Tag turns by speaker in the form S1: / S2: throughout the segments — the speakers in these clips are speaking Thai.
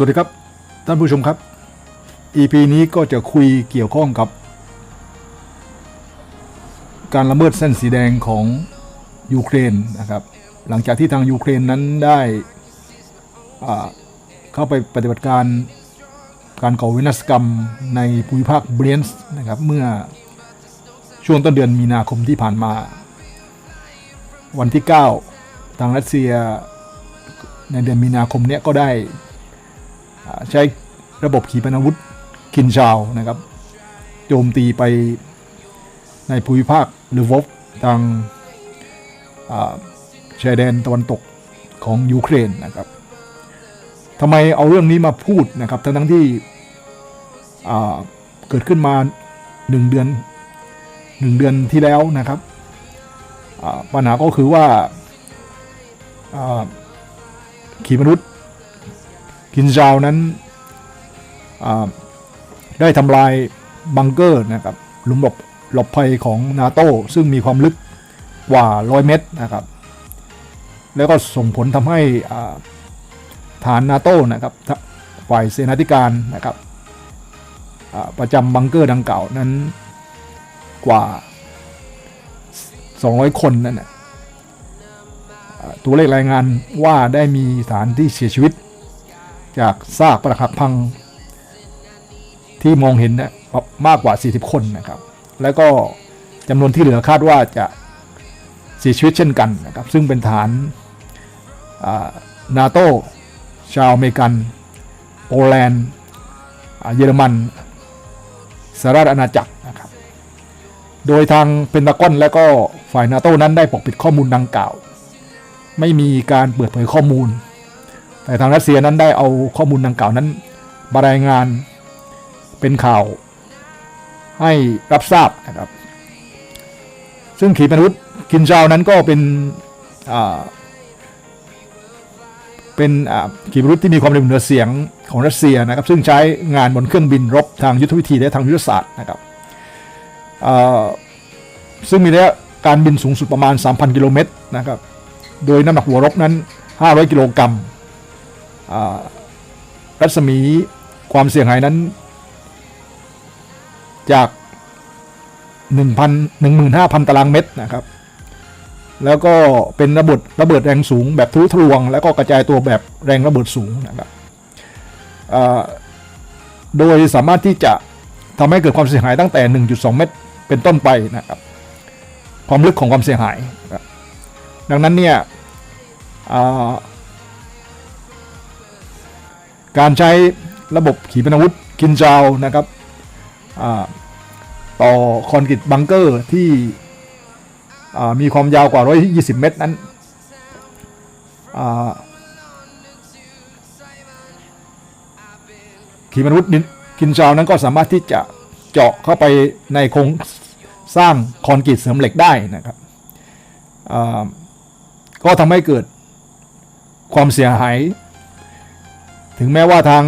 S1: สวัสดีครับท่านผู้ชมครับ EP นี้ก็จะคุยเกี่ยวข้องกับ การละเมิดเส้นสีแดงของยูเครนนะครับ หลังจากที่ทางยูเครนนั้นได้เข้าไปปฏิบัติการการก่อวินาศกรรมในภูมิภาคเบรนส์นะครับเมื่อช่วงต้นเดือนมีนาคมที่ผ่านมา วันที่ 9 ทางรัสเซียในเดือนมีนาคมเนี้ยก็ได้ ใช้ระบบขีปนาวุธคินชาวนะครับ โจมตีไปในภูมิภาคลูวอฟทางชายแดนตะวันตกของยูเครนนะครับทำไมเอาเรื่องนี้มาพูดนะครับทั้งทั้งที่เกิดขึ้นมาหนึ่งเดือนหนึ่งเดือนที่แล้วนะครับปัญหาก็คือว่าอ่าขีปนาวุธ กินจาวนั้นได้ทำลายบังเกอร์นะครับหลุมหลบหลบภัยของนาโต้ซึ่งมีความลึกกว่า 100 เมตรนะครับ แล้วก็ส่งผลทำให้ฐานนาโต้นะครับฝ่ายเสนาธิการนะครับประจำบังเกอร์ดังกล่าวนั้นกว่า 200 คนนั่นนะอ่าตัวเลขรายงานว่าได้มีฐานที่เสียชีวิต จากซากปรักหักพังที่มองเห็นนี่ยมากกว่า 40 คนนะครับ แล้วก็จำนวนที่เหลือคาดว่าจะเสียชีวิตเช่นกันนะครับ ซึ่งเป็นฐานนาโตชาวอเมริกัน โปแลนด์เยอรมันสหรัฐอาณาจักรนะครับ โดยทางเพนตากอนและก็ฝ่ายนาโตนั้นได้ปกปิดข้อมูลดังกล่าว ไม่มีการเปิดเผยข้อมูล แต่ทางรัสเซียนั้นได้เอาข้อมูลดังกล่าวนั้นมารายงานเป็นข่าว ให้รับทราบนะครับ ซึ่งขีปนาวุธกินเจ้านั้นก็เป็นเป็นขีปนาวุธที่มีความเร็วเหนือเสียงของรัสเซียนะครับ ซึ่งใช้งานบนเครื่องบินรบทางยุทธวิธีและทางยุทธศาสตร์นะครับซึ่งมีระยะการบินสูงสุดประมาณ 3,000 กิโลเมตรนะครับ โดยน้ำหนักหัวรบนั้น 500 กิโลกรัม รัศมีความเสียหายนั้น จาก1,000 15,000 ตารางเมตรนะครับ แล้วก็เป็นระเบิดระเบิดแรงสูงแบบทุทะลวง แล้วก็กระจายตัวแบบแรงระเบิดสูงนะครับโดยสามารถที่จะทำให้เกิดความเสียหายตั้งแต่ 1.2 เมตรเป็นต้นไปนะครับความลึกของความเสียหาย ดังนั้นเนี่ยอ่า การใช้ระบบขีปนาวุธกินจาวนะครับต่อคอนกรีตบังเกอร์ที่มีความยาวกว่า 120 เมตรนั้นขีปนาวุธกินจาวนั้นก็สามารถที่จะเจาะเข้าไปในโครงสร้างคอนกรีตเสริมเหล็กได้นะครับก็ทำให้เกิดความเสียหาย ถึงแม้ว่าทาง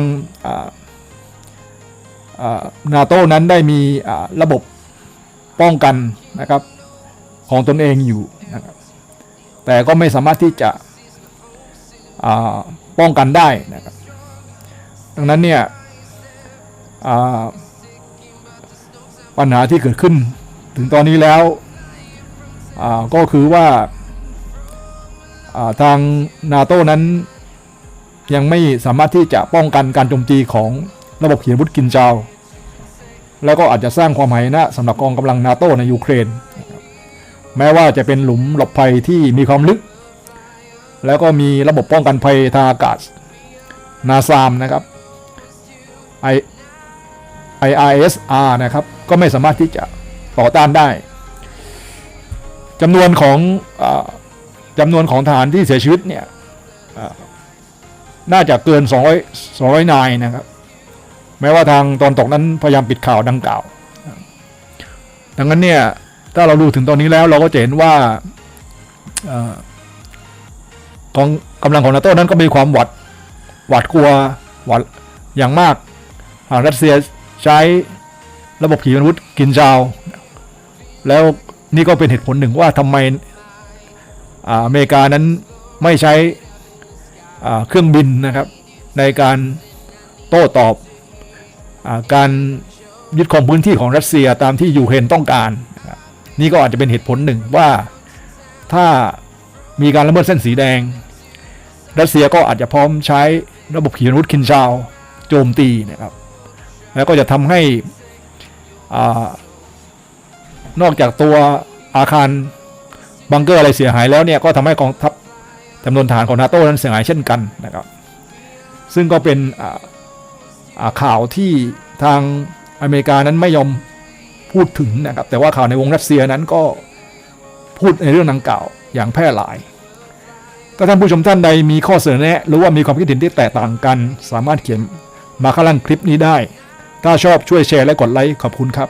S1: นาโต้นั้นได้มีระบบป้องกันนะครับของตนเองอยู่นะครับแต่ก็ไม่สามารถที่จะป้องกันได้นะครับดังนั้นเนี่ยปัญหาที่เกิดขึ้นถึงตอนนี้แล้วก็คือว่าทางนาโต้นั้น ยังไม่สามารถที่จะป้องกันการโจมตีของระบบขีปนาวุธกินจาว แล้วก็อาจจะสร้างความหายนะสำหรับกองกำลังนาโตในยูเครน แม้ว่าจะเป็นหลุมหลบภัยที่มีความลึก แล้วก็มีระบบป้องกันภัยทางอากาศนาซามนะครับ I IRSR นะครับ ก็ไม่สามารถที่จะต่อต้านได้จำนวนของอจำนวนของทหารที่เสียชีวิตเนี่ย น่าจะเกิน 200 200 นายนะครับ แม้ว่าทางตอนตกนั้นพยายามปิดข่าวดังกล่าว ดังนั้นเนี่ย ถ้าเราดูถึงตอนนี้แล้วเราก็จะเห็นว่าอกองกำลังของนาโต้นั้นก็มีความหวัดหวาดกลัวหวาดอย่างมากหากรัสเซียใช้ระบบขีปนาวุธกินจาว แล้วนี่ก็เป็นเหตุผลหนึ่งว่าทำไมอเมริกานั้นไม่ใช้ เครื่องบินนะครับ ในการโต้ตอบอการยึดครองพื้นที่ของรัสเซียตามที่ยูเครนต้องการ นี่ก็อาจจะเป็นเหตุผลหนึ่งว่าถ้ามีการละเมิดเส้นสีแดง รัสเซียก็อาจจะพร้อมใช้ระบบขีปนาวุธคินชาวโจมตีนะครับ แล้วก็จะทำให้อนอกจากตัวอาคารบังเกอร์อะไรเสียหายแล้วเนี่ยก็ทำให้กองทัพ จำนวนฐานของนาโต้นั้นเสียหายเช่นกันนะครับ ซึ่งก็เป็นข่าวที่ทางอเมริกานั้นไม่ยอมพูดถึงนะครับ แต่ว่าข่าวในวงรัสเซียนั้นก็พูดในเรื่องดังกล่าวอย่างแพร่หลาย ถ้าท่านผู้ชมท่านใดมีข้อเสนอแนะหรือว่ามีความคิดเห็นที่แตกต่างกัน สามารถเขียนมาข้างล่างคลิปนี้ได้ ถ้าชอบช่วยแชร์และกดไลค์ขอบคุณครับ